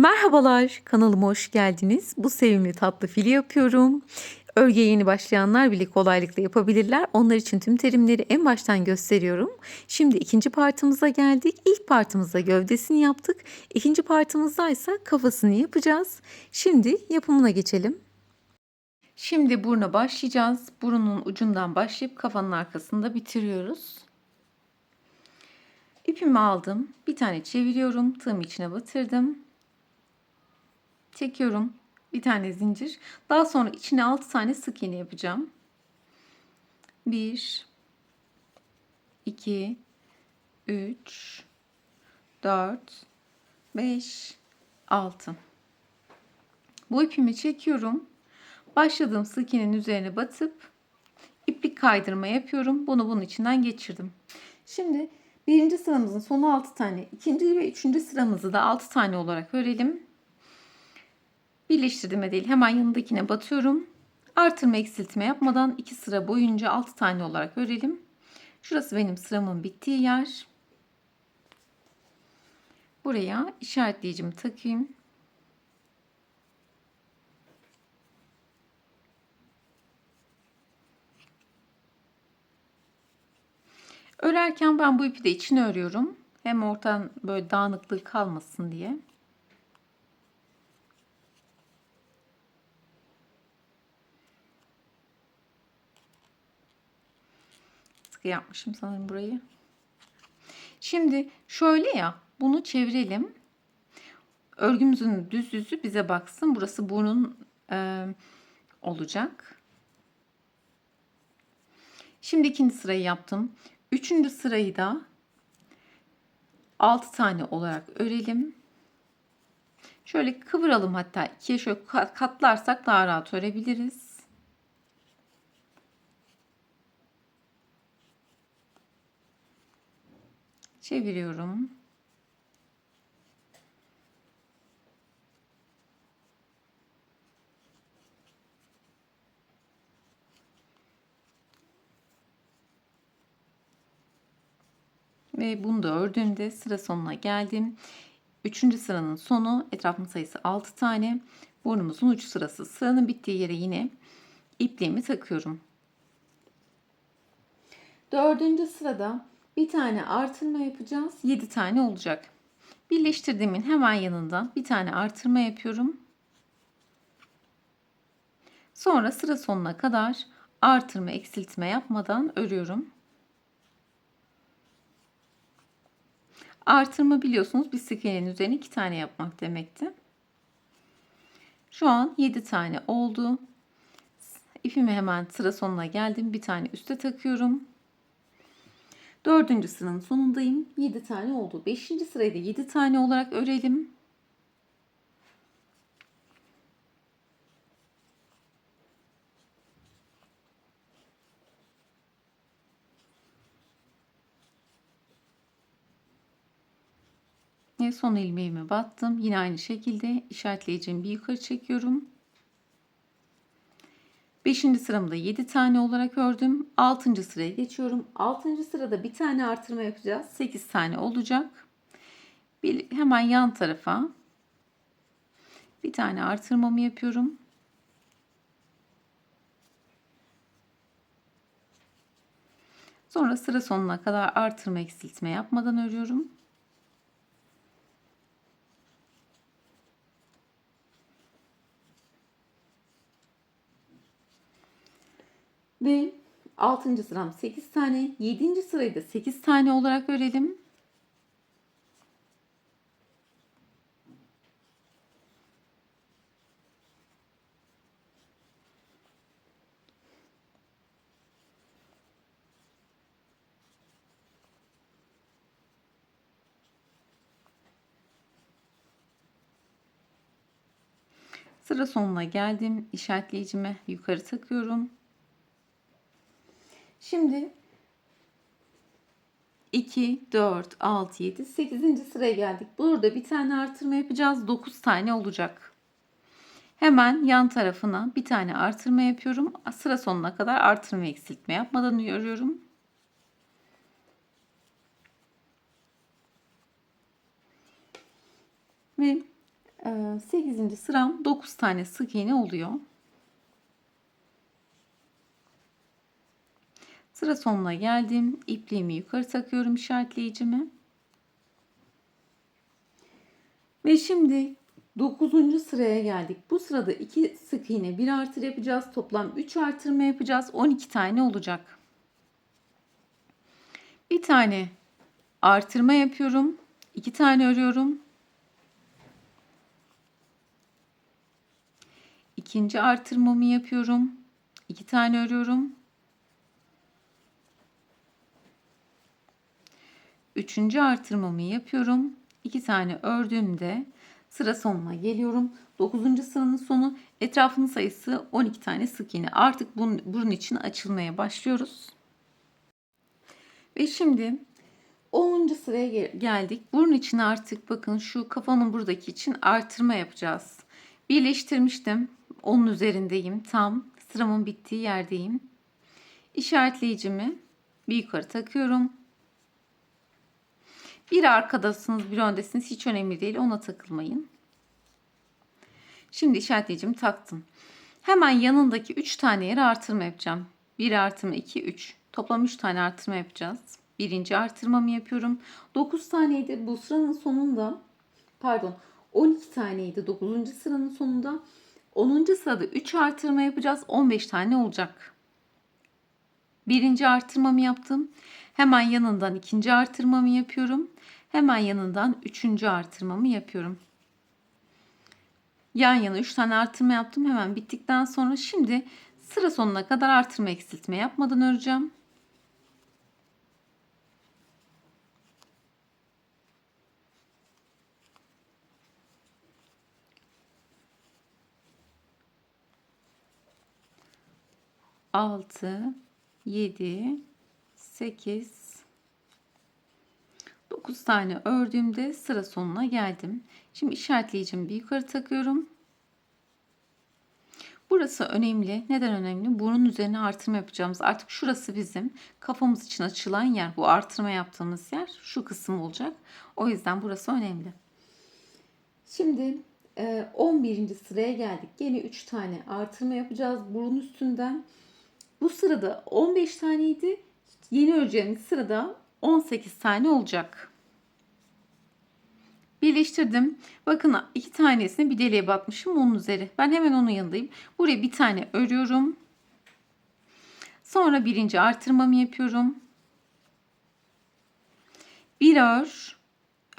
Merhabalar, kanalıma hoş geldiniz. Bu sevimli tatlı fili yapıyorum. Örgüye yeni başlayanlar bile kolaylıkla yapabilirler. Onlar için tüm terimleri en baştan gösteriyorum. Şimdi ikinci partımıza geldik. İlk partımızda gövdesini yaptık. İkinci partımızda ise kafasını yapacağız. Şimdi yapımına geçelim. Şimdi buruna başlayacağız. Burunun ucundan başlayıp kafanın arkasında bitiriyoruz. İpimi aldım. Bir tane çeviriyorum. Tığım içine batırdım. Çekiyorum. Bir tane zincir. Daha sonra içine 6 tane sık iğne yapacağım. 1 2 3 4 5 6 Bu ipimi çekiyorum. Başladığım sık iğnenin üzerine batıp iplik kaydırma yapıyorum. Bunu bunun içinden geçirdim. Şimdi birinci sıramızın sonu 6 tane, ikinci ve üçüncü sıramızı da 6 tane olarak örelim. Birleştirdiğime değil hemen yanındakine batıyorum. Artırma eksiltme yapmadan iki sıra boyunca 6 tane olarak örelim. Şurası benim sıramın bittiği yer. Buraya işaretleyicimi takayım. Örerken ben bu ipi de içine örüyorum. Hem ortadan böyle dağınıklık kalmasın diye. Sıkı yapmışım sanırım burayı. Şimdi şöyle ya bunu çevirelim. Örgümüzün düz yüzü bize baksın. Burası burnun e, olacak. Şimdi ikinci sırayı yaptım. Üçüncü sırayı da 6 tane olarak örelim. Şöyle kıvıralım hatta ikiye şöyle katlarsak daha rahat örebiliriz. Çeviriyorum. Ve bunu da ördüğümde sıra sonuna geldim. Üçüncü sıranın sonu etrafın sayısı 6 tane. Burnumuzun uç sırası. Sıranın bittiği yere yine ipliğimi takıyorum. Dördüncü sırada bir tane artırma yapacağız. 7 tane olacak. Birleştirdiğimin hemen yanında bir tane artırma yapıyorum. Sonra sıra sonuna kadar artırma eksiltme yapmadan örüyorum. Artırma biliyorsunuz bir sık iğnenin üzerine 2 tane yapmak demekti. Şu an 7 tane oldu. İpimi hemen sıra sonuna geldim. Bir tane üste takıyorum. Dördüncü sıranın sonundayım. 7 tane oldu. Beşinci sırayı da 7 tane olarak örelim. Ve son ilmeğimi battım. Yine aynı şekilde işaretleyeceğim bir yukarı çekiyorum. 5. sıramda 7 tane olarak ördüm. 6. sıraya geçiyorum. 6. sırada bir tane artırma yapacağız. 8 tane olacak. Bir, hemen yan tarafa bir tane artırmamı yapıyorum. Sonra sıra sonuna kadar artırma eksiltme yapmadan örüyorum. Ve 6. sıram 8 tane. 7. sırayı da 8 tane olarak örelim. Sıra sonuna geldim. İşaretleyicimi yukarı takıyorum. Şimdi 2, 4, 6, 7, 8. sıraya geldik. Burada bir tane artırma yapacağız. 9 tane olacak. Hemen yan tarafına bir tane artırma yapıyorum. Sıra sonuna kadar artırma eksiltme yapmadan örüyorum. Ve 8. sıram 9 tane sık iğne oluyor. Sıra sonuna geldim. İpliğimi yukarı takıyorum işaretleyicimi. Ve şimdi 9. sıraya geldik. Bu sırada 2 sık iğne 1 artır yapacağız. Toplam 3 artırma yapacağız. 12 tane olacak. Bir tane artırma yapıyorum. 2 tane örüyorum. İkinci artırmamı yapıyorum. 2 tane örüyorum. Üçüncü artırmamı yapıyorum. 2 tane ördüğümde sıra sonuna geliyorum. 9. sıranın sonu etrafının sayısı 12 tane sık iğne. Artık bunun, bunun için açılmaya başlıyoruz. Ve şimdi 10. sıraya gel- geldik. Bunun için artık bakın şu kafanın buradaki için artırma yapacağız. Birleştirmiştim. Onun üzerindeyim. Tam sıramın bittiği yerdeyim. İşaretleyicimi bir yukarı takıyorum. Bir arkadasınız, bir öndesiniz. Hiç önemli değil. Ona takılmayın. Şimdi işaretleyicimi taktım. Hemen yanındaki 3 tane yere artırma yapacağım. 1 artırma 2, 3. Toplam 3 tane artırma yapacağız. Birinci artırmamı yapıyorum. 9 taneydi bu sıranın sonunda. Pardon 12 taneydi 9. sıranın sonunda. 10. sırada 3 artırma yapacağız. 15 tane olacak. Birinci artırmamı yaptım. Hemen yanından ikinci artırmamı yapıyorum. Hemen yanından üçüncü artırmamı yapıyorum. Yan yana 3 tane artırma yaptım. Hemen bittikten sonra şimdi sıra sonuna kadar artırma eksiltme yapmadan öreceğim. Altı, yedi, sekiz, 9 tane ördüğümde sıra sonuna geldim. Şimdi işaretleyicimi bir yukarı takıyorum. Burası önemli. Neden önemli? Burun üzerine artırma yapacağımız. Artık şurası bizim kafamız için açılan yer. Bu artırma yaptığımız yer şu kısım olacak. O yüzden burası önemli. Şimdi 11. sıraya geldik. Yine 3 tane artırma yapacağız burun üstünden. Bu sırada 15 taneydi. Yeni öreceğimiz sırada 18 tane olacak. Birleştirdim. Bakın iki tanesini bir deliğe batmışım onun üzeri. Ben hemen onun yanındayım. Buraya bir tane örüyorum. Sonra birinci artırmamı yapıyorum. Bir ör.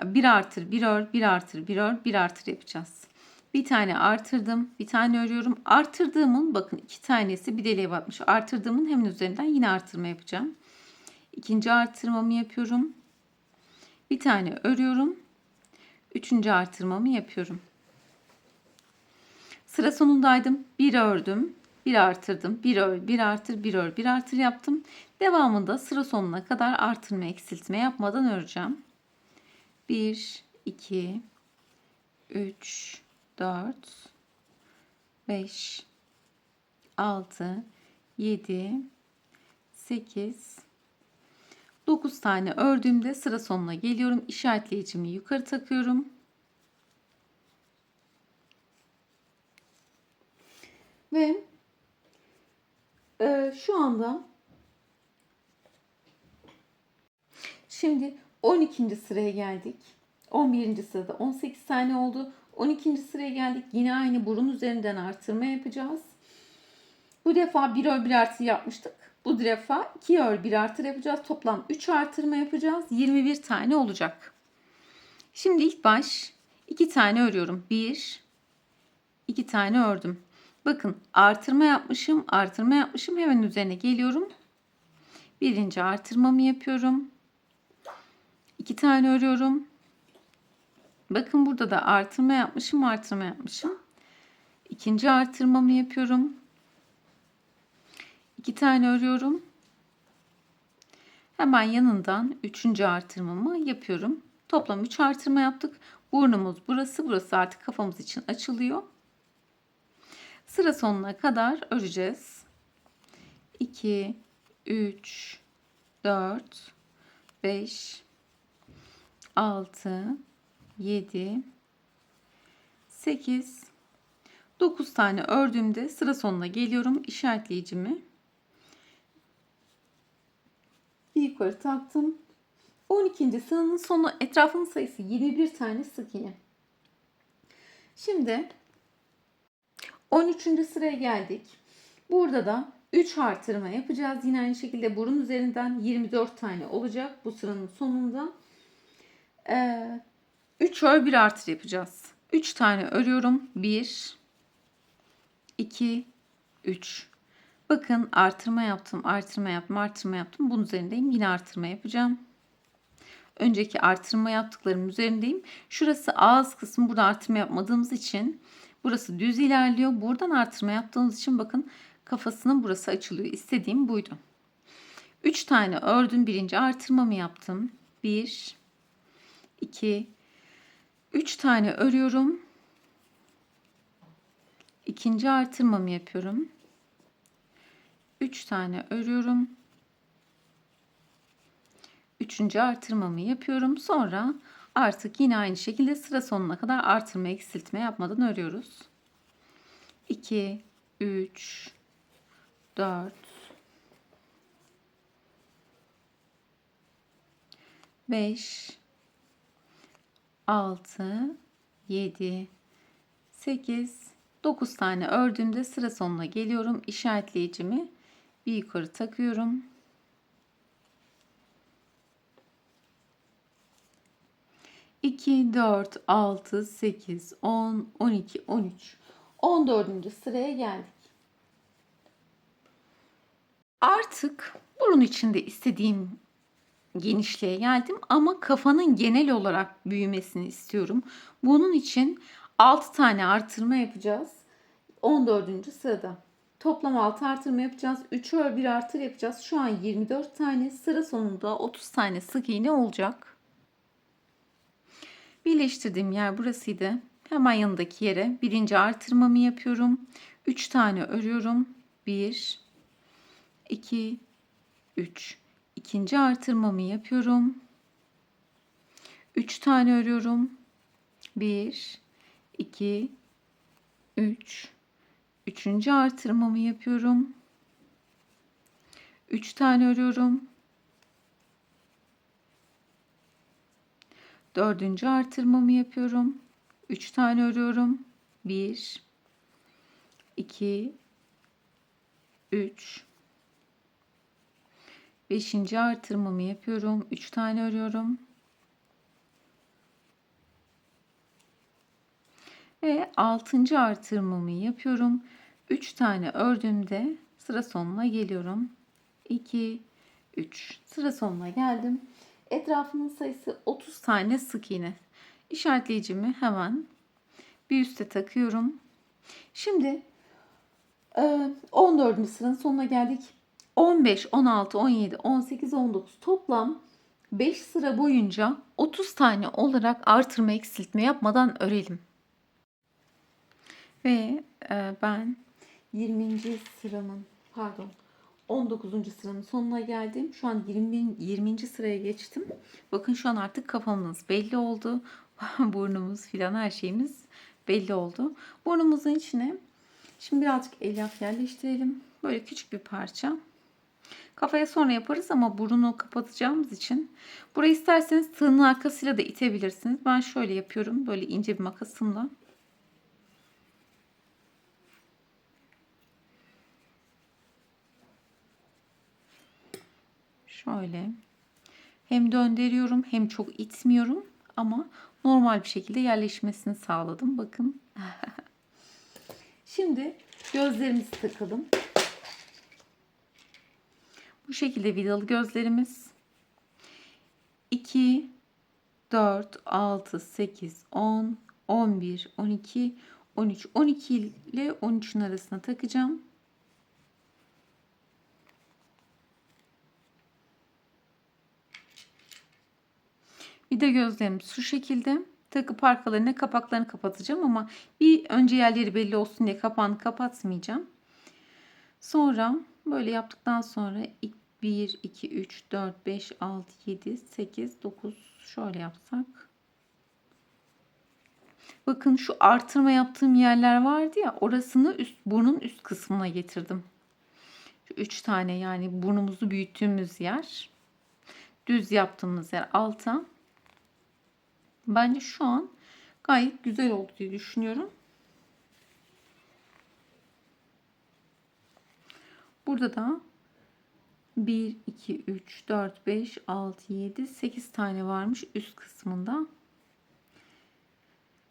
Bir artır, bir ör, bir artır, bir ör, bir artır yapacağız. Bir tane artırdım. Bir tane örüyorum. Artırdığımın bakın iki tanesi bir deliğe batmış. Artırdığımın hemen üzerinden yine artırma yapacağım. İkinci artırmamı yapıyorum. Bir tane örüyorum. Üçüncü artırmamı yapıyorum. Sıra sonundaydım. Bir ördüm. Bir artırdım. Bir ör, bir artır, bir ör, bir artır yaptım. Devamında sıra sonuna kadar artırma, eksiltme yapmadan öreceğim. 1, 2, 3, 4, 5, 6, 7, 8, 9 tane ördüğümde sıra sonuna geliyorum. İşaretleyicimi yukarı takıyorum. Ve e, şu anda şimdi 12. sıraya geldik. 11. sırada 18 tane oldu. 12. sıraya geldik. Yine aynı burun üzerinden artırma yapacağız. Bu defa bir ör bir artı yapmıştık. Bu defa 2 ör 1 artır yapacağız. Toplam 3 artırma yapacağız. 21 tane olacak. Şimdi ilk baş 2 tane örüyorum. 1 2 tane ördüm. Bakın artırma yapmışım. Artırma yapmışım. Hemen üzerine geliyorum. Birinci artırmamı yapıyorum. 2 tane örüyorum. Bakın burada da artırma yapmışım. Artırma yapmışım. İkinci artırmamı yapıyorum. 2 tane örüyorum. Hemen yanından üçüncü artırmamı yapıyorum. Toplam 3 artırma yaptık. Burnumuz burası. Burası artık kafamız için açılıyor. Sıra sonuna kadar öreceğiz. 2, 3, 4, 5, 6, 7, 8, 9 tane ördüğümde sıra sonuna geliyorum. İşaretleyicimi bir yukarı taktım. 12. sıranın sonu etrafının sayısı 21 tane sık iğne. Şimdi 13. sıraya geldik. Burada da 3 artırma yapacağız. Yine aynı şekilde burun üzerinden 24 tane olacak bu sıranın sonunda. Ee, 3 ör 1 artır yapacağız. 3 tane örüyorum. 1 2 3 Bakın artırma yaptım, artırma yaptım, artırma yaptım. Bunun üzerindeyim. Yine artırma yapacağım. Önceki artırma yaptıklarım üzerindeyim. Şurası ağız kısmı. Burada artırma yapmadığımız için burası düz ilerliyor. Buradan artırma yaptığımız için bakın kafasının burası açılıyor. İstediğim buydu. 3 tane ördüm. Birinci artırmamı yaptım. 1 2 3 tane örüyorum. İkinci artırmamı yapıyorum. 3 tane örüyorum. Üçüncü artırmamı yapıyorum. Sonra artık yine aynı şekilde sıra sonuna kadar artırma eksiltme yapmadan örüyoruz. 2 3 4 5 6 7 8 9 tane ördüğümde sıra sonuna geliyorum. İşaretleyicimi bir yukarı takıyorum. İki, dört, altı, sekiz, on, on iki, on üç, on dördüncü sıraya geldik. Artık burun içinde istediğim genişliğe geldim ama kafanın genel olarak büyümesini istiyorum. Bunun için 6 tane artırma yapacağız. 14. sırada. Toplam 6 artırma yapacağız. 3 ör 1 artır yapacağız. Şu an 24 tane. Sıra sonunda 30 tane sık iğne olacak. Birleştirdiğim yer burasıydı. Hemen yanındaki yere birinci artırmamı yapıyorum. 3 tane örüyorum. 1 2 3 İkinci artırmamı yapıyorum. 3 tane örüyorum. 1 2 3 Üçüncü artırmamı yapıyorum. Üç tane örüyorum. Dördüncü artırmamı yapıyorum. Üç tane örüyorum. Bir, iki, üç. Beşinci artırmamı yapıyorum. Üç tane örüyorum. Ve altıncı artırmamı yapıyorum. 3 tane ördüğümde sıra sonuna geliyorum. 2 3 sıra sonuna geldim. Etrafının sayısı 30 tane sık iğne. İşaretleyicimi hemen bir üste takıyorum. Şimdi 14. E, sıranın sonuna geldik. 15, 16, 17, 18, 19 toplam 5 sıra boyunca 30 tane olarak artırma eksiltme yapmadan örelim. Ve e, ben 20. sıramın pardon 19. sıranın sonuna geldim. Şu an 20. 20. sıraya geçtim. Bakın şu an artık kafamız belli oldu. Burnumuz filan her şeyimiz belli oldu. Burnumuzun içine şimdi birazcık elyaf yerleştirelim. Böyle küçük bir parça. Kafaya sonra yaparız ama burunu kapatacağımız için burayı isterseniz tığın arkasıyla da itebilirsiniz. Ben şöyle yapıyorum. Böyle ince bir makasımla. Şöyle. Hem döndürüyorum hem çok itmiyorum ama normal bir şekilde yerleşmesini sağladım. Bakın. Şimdi gözlerimizi takalım. Bu şekilde vidalı gözlerimiz. 2 4 6 8 10 11 12 13 12 ile 13'ün arasına takacağım. Bir de gözlerimiz şu şekilde. Takıp arkalarına kapaklarını kapatacağım ama bir önce yerleri belli olsun diye kapağını kapatmayacağım. Sonra böyle yaptıktan sonra 1, 2, 3, 4, 5, 6, 7, 8, 9 şöyle yapsak. Bakın şu artırma yaptığım yerler vardı ya orasını üst, burnun üst kısmına getirdim. Şu üç tane yani burnumuzu büyüttüğümüz yer. Düz yaptığımız yer alta. Bence şu an gayet güzel oldu diye düşünüyorum. Burada da 1, 2, 3, 4, 5, 6, 7, 8 tane varmış üst kısmında.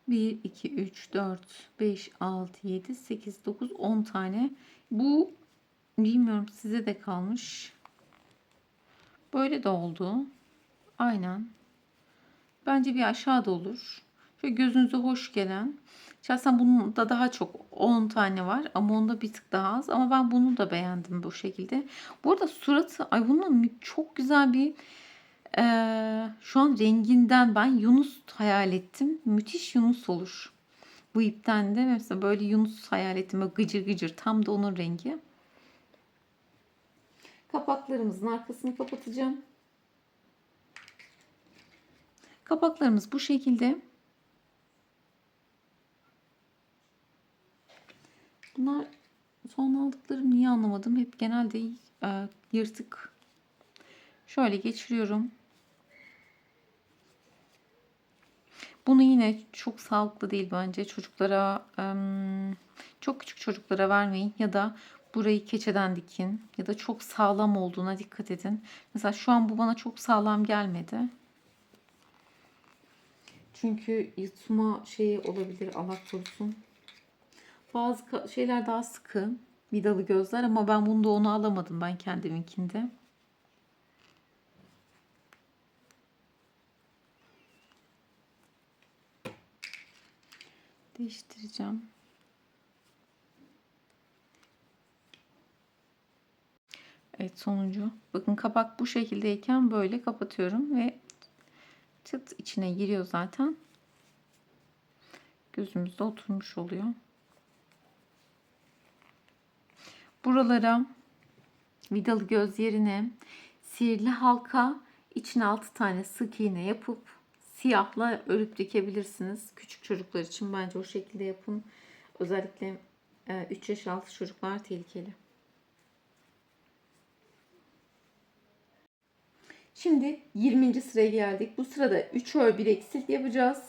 1, 2, 3, 4, 5, 6, 7, 8, 9, 10 tane. Bu bilmiyorum size de kalmış. Böyle de oldu. Aynen. Bence bir aşağıda olur. Şöyle gözünüze hoş gelen. Şahsen bunun da daha çok 10 tane var ama onda bir tık daha az. Ama ben bunu da beğendim bu şekilde. Bu arada suratı ay bunun çok güzel bir ee, şu an renginden ben Yunus hayal ettim. Müthiş Yunus olur. Bu ipten de mesela böyle Yunus hayal ettim. Böyle gıcır gıcır tam da onun rengi. Kapaklarımızın arkasını kapatacağım. Kapaklarımız bu şekilde. Bunlar son aldıklarım niye anlamadım. Hep genelde e, yırtık. Şöyle geçiriyorum. Bunu yine çok sağlıklı değil bence. Çocuklara çok küçük çocuklara vermeyin ya da burayı keçeden dikin ya da çok sağlam olduğuna dikkat edin. Mesela şu an bu bana çok sağlam gelmedi. Çünkü yutma şeyi olabilir Allah korusun. Bazı şeyler daha sıkı. Vidalı gözler ama ben bunda onu alamadım ben kendiminkinde. Değiştireceğim. Evet sonuncu. Bakın kapak bu şekildeyken böyle kapatıyorum ve çıt içine giriyor zaten. Gözümüzde oturmuş oluyor. Buralara vidalı göz yerine sihirli halka içine 6 tane sık iğne yapıp siyahla örüp dikebilirsiniz. Küçük çocuklar için bence o şekilde yapın. Özellikle 3 e, yaş altı çocuklar tehlikeli. Şimdi 20. sıraya geldik. Bu sırada 3 ör 1 eksilt yapacağız.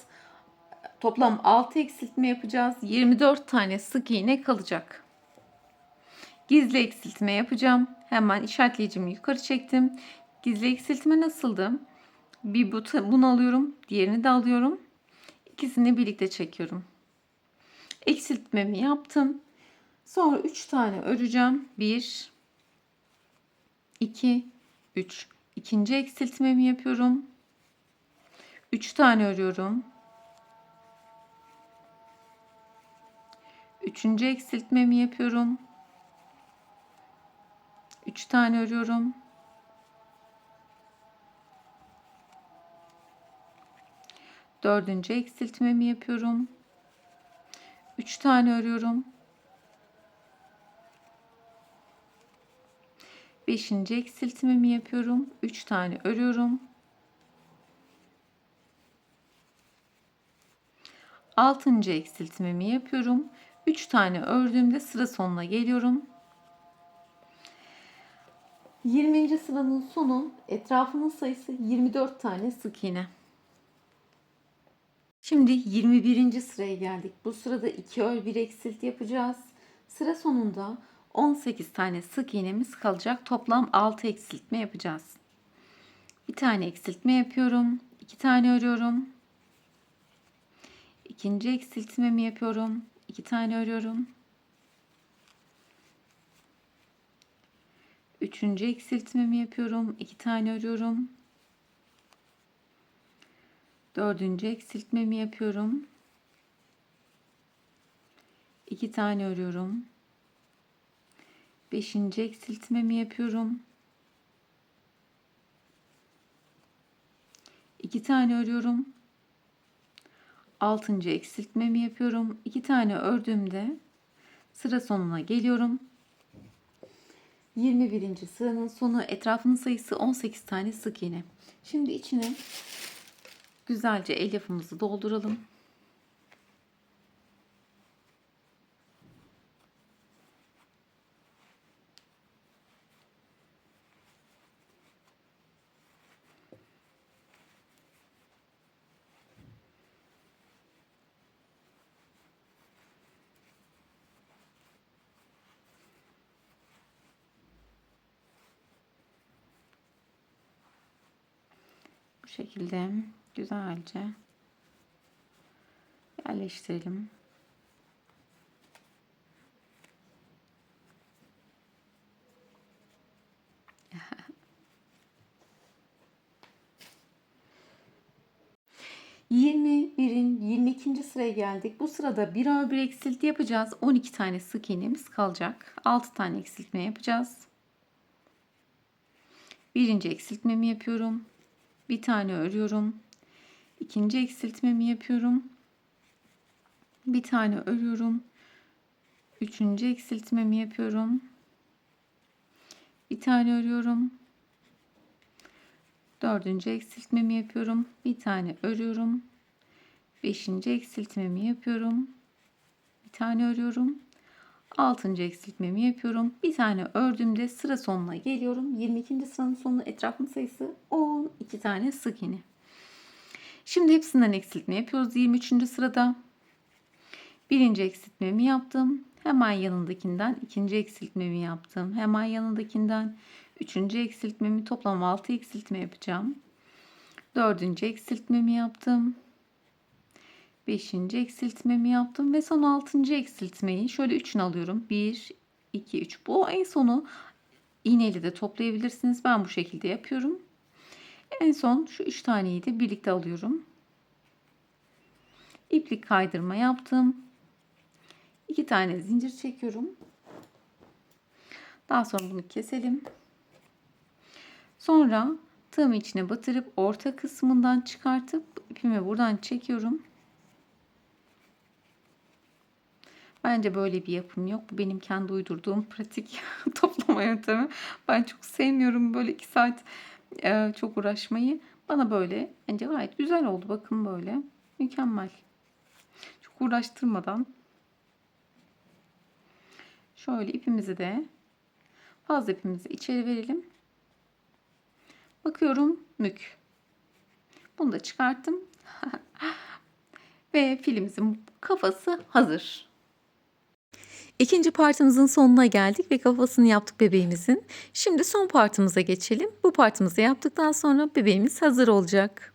Toplam 6 eksiltme yapacağız. 24 tane sık iğne kalacak. Gizli eksiltme yapacağım. Hemen işaretleyicimi yukarı çektim. Gizli eksiltme nasıldı? Bir bunu alıyorum. Diğerini de alıyorum. İkisini birlikte çekiyorum. Eksiltmemi yaptım. Sonra 3 tane öreceğim. 1 2 3 İkinci eksiltmemi yapıyorum. 3 tane örüyorum. Üçüncü eksiltmemi yapıyorum. 3 tane örüyorum. Dördüncü eksiltmemi yapıyorum. 3 tane örüyorum. Beşinci eksiltmemi yapıyorum. 3 tane örüyorum. Altıncı eksiltmemi yapıyorum. 3 tane ördüğümde sıra sonuna geliyorum. 20. sıranın sonu etrafının sayısı 24 tane sık iğne. Şimdi 21. sıraya geldik. Bu sırada 2 ör 1 eksilt yapacağız. Sıra sonunda 18 tane sık iğnemiz kalacak. Toplam 6 eksiltme yapacağız. Bir tane eksiltme yapıyorum. 2 tane örüyorum. İkinci eksiltmemi yapıyorum. 2 tane örüyorum. Üçüncü eksiltmemi yapıyorum. 2 tane örüyorum. Dördüncü eksiltmemi yapıyorum. 2 tane örüyorum. Beşinci eksiltmemi yapıyorum. İki tane örüyorum. Altıncı eksiltmemi yapıyorum. İki tane ördüğümde sıra sonuna geliyorum. 21. sıranın sonu etrafının sayısı 18 tane sık iğne. Şimdi içine güzelce elyafımızı dolduralım. Şekilde güzelce yerleştirelim. ...21'in 22. sıraya geldik. Bu sırada bir ağır bir eksilti yapacağız. 12 tane sık iğnemiz kalacak. 6 tane eksiltme yapacağız. Birinci eksiltmemi yapıyorum. Bir tane örüyorum. İkinci eksiltmemi yapıyorum. Bir tane örüyorum. Üçüncü eksiltmemi yapıyorum. Bir tane örüyorum. Dördüncü eksiltmemi yapıyorum. Bir tane örüyorum. Beşinci eksiltmemi yapıyorum. Bir tane örüyorum. Altıncı eksiltmemi yapıyorum. Bir tane ördüğümde sıra sonuna geliyorum. 22. sıranın sonu etrafın sayısı 12 tane sık iğne. Şimdi hepsinden eksiltme yapıyoruz. 23. sırada birinci eksiltmemi yaptım. Hemen yanındakinden ikinci eksiltmemi yaptım. Hemen yanındakinden üçüncü eksiltmemi toplam 6 eksiltme yapacağım. Dördüncü eksiltmemi yaptım. Beşinci eksiltmemi yaptım ve son altıncı eksiltmeyi şöyle üçünü alıyorum. Bir, iki, üç. Bu en sonu iğneyle de toplayabilirsiniz. Ben bu şekilde yapıyorum. En son şu üç taneyi de birlikte alıyorum. İplik kaydırma yaptım. İki tane zincir çekiyorum. Daha sonra bunu keselim. Sonra tığımı içine batırıp orta kısmından çıkartıp ipimi buradan çekiyorum. Bence böyle bir yapım yok. Bu benim kendi uydurduğum pratik toplama yöntemi. Ben çok sevmiyorum böyle iki saat e, çok uğraşmayı. Bana böyle bence gayet güzel oldu. Bakın böyle. Mükemmel. Çok uğraştırmadan. Şöyle ipimizi de fazla ipimizi içeri verelim. Bakıyorum mük. Bunu da çıkarttım. Ve filimizin kafası hazır. İkinci partımızın sonuna geldik ve kafasını yaptık bebeğimizin. Şimdi son partımıza geçelim. Bu partımızı yaptıktan sonra bebeğimiz hazır olacak.